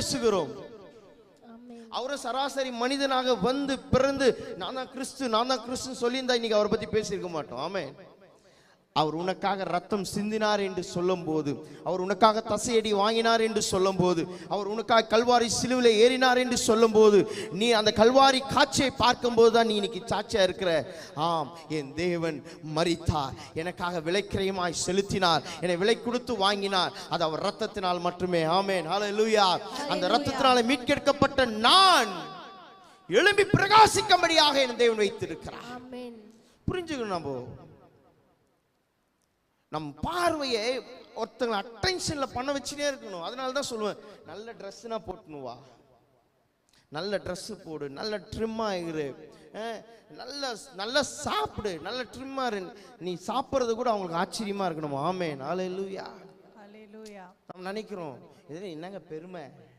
பேசுகிறோம். அவரும் சராசரி மனிதனாக வந்து பிறந்து நான் தான் கிறிஸ்து நான் தான் கிறிஸ்துன்னு சொல்லியிருந்தா இன்னைக்கு அவரை பத்தி பேசியிருக்க மாட்டோம். ஆமே அவர் உனக்காக ரத்தம் சிந்தினார் என்று சொல்லும்போது அவர் உனக்காக தசையடி வாங்கினார் என்று சொல்லும்போது அவர் உனக்காக கல்வாரி சிலுவிலே ஏறினார் என்று சொல்லும்போது நீ அந்த கல்வாரி காட்சியை பார்க்கும்போது தான் நீ இன்னைக்கு சாட்சியா இருக்கிற. ஆம் என் தேவன் மரித்தார். எனக்காக விலைக்கிரயமாய் செலுத்தினார். என்னை விலை கொடுத்து வாங்கினார். அது அவர் ரத்தத்தினால் மட்டுமே. ஆமென். ஹalleluya அந்த ரத்தத்தினால மீட்கெடுக்கப்பட்ட நான் எழும்பி பிரகாசிக்கும்படியாக என் தேவன் வைத்திருக்கிறார். புரிஞ்சுக்கணும் நம்ம? நம் பார்வையை ஒருத்தங்களை அட்டென்ஷன்ல பண்ண வச்சுட்டே இருக்கணும். அதனால தான் சொல்லுவேன் நல்ல ட்ரெஸ்னா போட்டுன்னு வா. நல்ல Dress போடு நல்ல ட்ரிம்மாக இரு. நல்ல நல்ல சாப்பிடு நல்ல ட்ரிம்மா இரு. நீ சாப்பிட்றது கூட அவங்களுக்கு ஆச்சரியமா இருக்கணும்? ஆமே நாளை லூயா நம்ம நினைக்கிறோம் இது என்னங்க பெருமை?